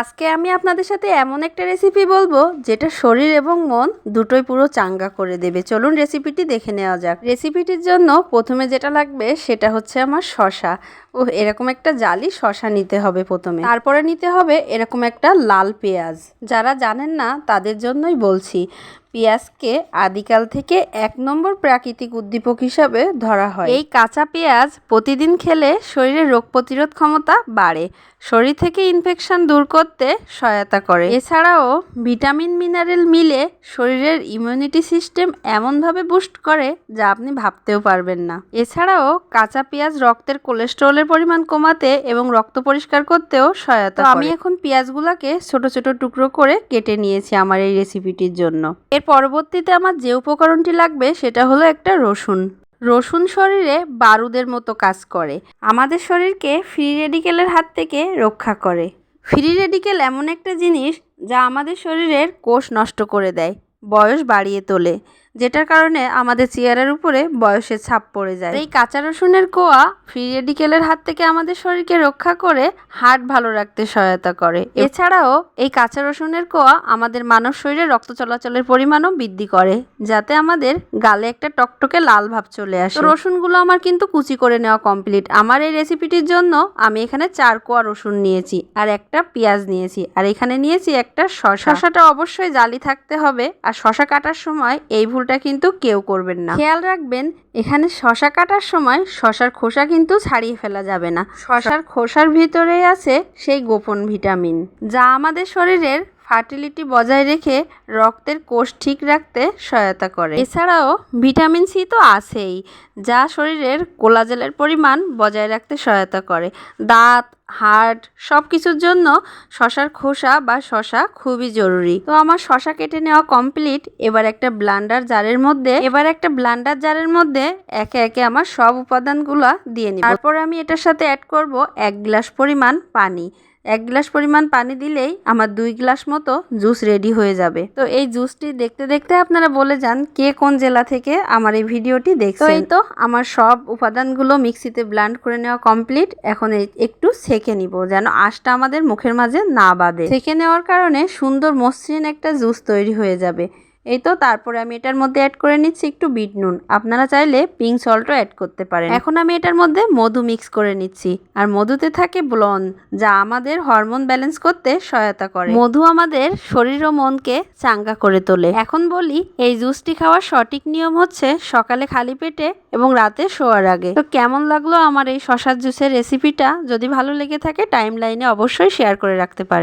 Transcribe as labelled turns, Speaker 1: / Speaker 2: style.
Speaker 1: আজকে আমি আপনাদের সাথে এমন একটা রেসিপি বলব, যেটা শরীর এবং মন দুটোই পুরো চাঙ্গা করে দেবে। চলুন রেসিপিটি দেখে নেওয়া যাক। রেসিপিটির জন্য প্রথমে যেটা লাগবে, সেটা হচ্ছে আমার শশা ও এরকম একটা জালি শশা নিতে হবে প্রথমে। তারপরে নিতে হবে এরকম একটা লাল পেঁয়াজ। যারা জানেন না, তাদের জন্যই বলছি। পেঁয়াজকে আদিকাল থেকে এক নম্বর প্রাকৃতিক উদ্দীপক হিসাবে ধরা হয়। এই কাঁচা পেঁয়াজ প্রতিদিন খেলে শরীরের রোগ প্রতিরোধ ক্ষমতা বাড়ে শরীর থেকে ইনফেকশন দূর করতে সহায়তা করে। এছাড়াও ভিটামিন মিনারেল মিলে শরীরের ইমিউনিটি সিস্টেম এমনভাবে বুস্ট করে যা আপনি ভাবতেও পারবেন না। এছাড়াও কাঁচা পেঁয়াজ রক্তের কোলেস্টেরলের পরিমাণ কমাতে এবং রক্ত পরিষ্কার করতেও সহায়তা আমি এখন পেঁয়াজগুলোকে ছোট ছোট টুকরো করে কেটে নিয়েছি আমার এই রেসিপিটির জন্য। এর পরবর্তীতে আমার যে উপকরণটি লাগবে সেটা হলো একটা রসুন। রসুন শরীরে বারুদের মতো কাজ করে। আমাদের শরীরকে ফ্রি রেডিকেলের হাত থেকে রক্ষা করে। ফ্রি রেডিকেল এমন একটা জিনিস যা আমাদের শরীরের কোষ নষ্ট করে দেয়, বয়স বাড়িয়ে তোলে। যেটার কারণে আমাদের চেয়ারের উপরে বয়সের ছাপ পড়ে যায়। এই কাঁচা রসুনের কোয়া ফ্রি রেডিকেলের হাত থেকে আমাদের শরীরকে রক্ষা করে হার্ট ভালো রাখতে সহায়তা করে। এছাড়াও এই কাঁচা রসুনের কোয়া আমাদের মানব শরীরে রক্ত চলাচলের পরিমাণও বৃদ্ধি করে, যাতে আমাদের গালে একটা টকটকে লাল ভাব চলে আসে। রসুনগুলো আমার কিন্তু কুচি করে নেওয়া কমপ্লিট। আমার এই রেসিপিটির জন্য আমি এখানে চার কোয়া রসুন নিয়েছি আর একটা পেঁয়াজ নিয়েছি আর এখানে নিয়েছি একটা শশা শশাটা অবশ্যই জালি থাকতে হবে আর শশা কাটার সময় এই ভুলটা কিন্তু কেউ করবেন না। খেয়াল রাখবেন, এখানে শশা কাটার সময় শশার খোসা কিন্তু ছাড়িয়ে ফেলা যাবে না। শশার খোসার ভিতরেই আছে সেই গোপন ভিটামিন। যা আমাদের শরীরের ফার্টিলিটি বজায় রেখে রক্তের কোষ ঠিক রাখতে সহায়তা করে। এছাড়াও ভিটামিন সি তো আছেই, যা শরীরের কোলাজেলের পরিমাণ বজায় রাখতে সহায়তা করে। দাঁত হার্ট সব কিছুর জন্য শশার খোসা বা শশা খুবই জরুরি। তো আমার শশা কেটে নেওয়া কমপ্লিট এবার একটা ব্লান্ডার জারের মধ্যে, এবার একটা ব্লান্ডার জারের মধ্যে একে একে আমার সব উপাদানগুলো দিয়ে নিই তারপর আমি এটার সাথে অ্যাড করব এক গ্লাস পরিমাণ পানি। এক গ্লাস পরিমাণ পানি দিলেই আমার দুই গ্লাস মতো জুস রেডি হয়ে যাবে। তো এই জুসটি দেখতে দেখতে আপনারা বলে যান কে কোন জেলা থেকে আমার এই ভিডিওটি দেখছেন। তো এই তো আমার সব উপাদানগুলো মিক্সিতে ব্লান্ড করে নেওয়া কমপ্লিট। এখন একটু সেকে নিব যেন আঁশটা আমাদের মুখের মাঝে না বাঁধে। সেকে নেওয়ার কারণে সুন্দর মসৃণ একটা জুস তৈরি হয়ে যাবে। এই তো, তারপরে আমি এটার মধ্যে অ্যাড করে নিচ্ছি একটু বিট নুন। আপনারা চাইলে পিঙ্ক সল্টও অ্যাড করতে পারেন। এখন আমি এটার মধ্যে মধু মিক্স করে নিচ্ছি। আর মধুতে থাকে ব্লন যা আমাদের হরমোন ব্যালেন্স করতে সহায়তা করে। মধু আমাদের শরীর ও মনকে চাঙ্গা করে তোলে। এখন বলি, এই জুসটি খাওয়ার সঠিক নিয়ম হচ্ছে সকালে খালি পেটে এবং রাতে শোয়ার আগে। তো কেমন লাগল আমার এই শশার জুসের রেসিপিটা যদি ভালো লেগে থাকে টাইম লাইনে অবশ্যই শেয়ার করে রাখতে পারেন।